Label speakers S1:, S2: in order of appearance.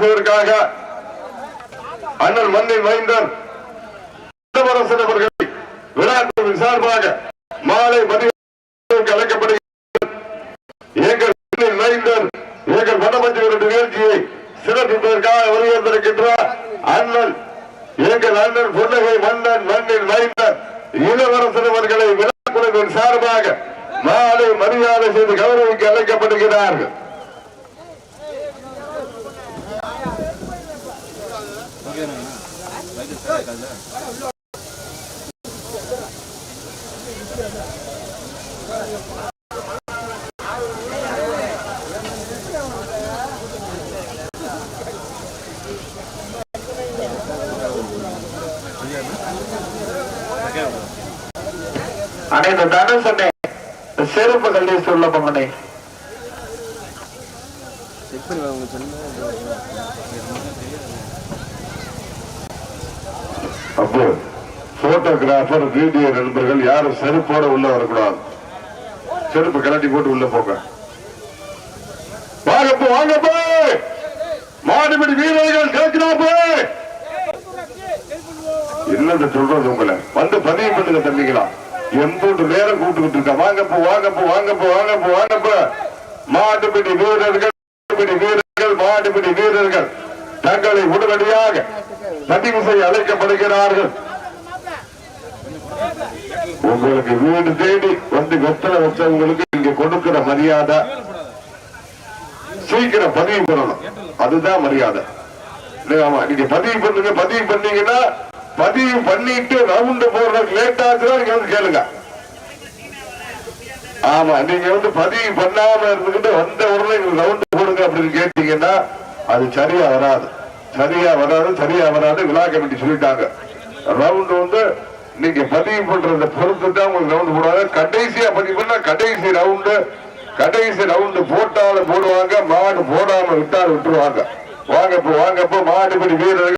S1: பேசுவதற்காக அண்ணன் மண்ணின் மைந்தன் அவர்களை விழாக்குழுவின் சார்பாக மாலை மதியம் அழைக்கப்படுகிறார். எங்கள் மண்ணின் மைந்தன் எங்கள் வனமஞ்சு நிகழ்ச்சியை சிறப்பிப்பதற்காக வருகின்றிருக்கின்றார் அண்ணன் எங்கள் அண்ணன் புன்னகை மன்னன் மண்ணின் மைந்தன் இளவரசன் அவர்களை விழாக்குழுவின் சார்பாக மாலை மரியாதை செய்து கௌரவிக்க அழைக்கப்படுகிறார்கள்.
S2: அண்ணே இந்த தனுஷ் அண்ணே இந்த செருப்பு கல்வி
S1: அப்போ போட்டோகிராஃபர் வீடியோ நண்பர்கள் யாரும் செருப்போட உள்ள வரக்கூடாது. செருப்பு கலட்டி போட்டு உள்ள போங்க. வாங்கப்போ வாங்கப்போ! மாடுபிடி வீரர்கள் கேட்கிறாப்போ! என்ன சொல்றது உங்களை? வந்து பதிவு பண்ணுங்க தம்பிங்களா. எண்பது நேரம் கூட்டுக்கிட்டு இருக்கா. வாங்கப்போ வாங்கப்போ வாங்கப்போ வாங்கப்போ வாங்கப்போ! மாட்டுப்பிடி வீரர்கள் வீரர்கள் மாட்டுப்பிடி வீரர்கள். தங்களை உடனடியாக பதிவு செய்ய அழைக்கப்படுகிறார்கள். உங்களுக்கு வீடு தேடி வந்து வெத்தலை வச்சவங்களுக்கு இங்க கொடுக்கிற மரியாதை. சீக்கிரம் பதிவு பண்ணணும். அதுதான் மரியாதை. ஆமா. நீங்க பதிவு பண்ணுங்க பதிவு பண்ணீங்கன்னா பதிவு பண்ணிட்டு ரவுண்ட் போடுறது லேட் ஆச்சுன்னா நீங்க வந்து கேளுங்க. ஆமா நீங்க வந்து பதிவு பண்ணாம இருந்துகிட்டு வந்த உடனே ரவுண்ட் போடுங்க அப்படின்னு கேட்டீங்கன்னா அது சரியா வராது. சரியா வராது சரியா வராது விழா கமிட்டி சொல்லிட்டாங்க. ரவுண்ட் வந்து நீங்க பதிவு பண்றத பொறுத்து தான் உங்களுக்கு ரவுண்ட் போடுவாங்க. கடைசியா பதிவு பண்ணா கடைசி ரவுண்டு கடைசி ரவுண்டு போட்டாலும் போடுவாங்க மாடு போடாம விட்டாலும் விட்டுருவாங்க. வாங்கப்போ வாங்கப்போ மாடுபடி வீரர்கள்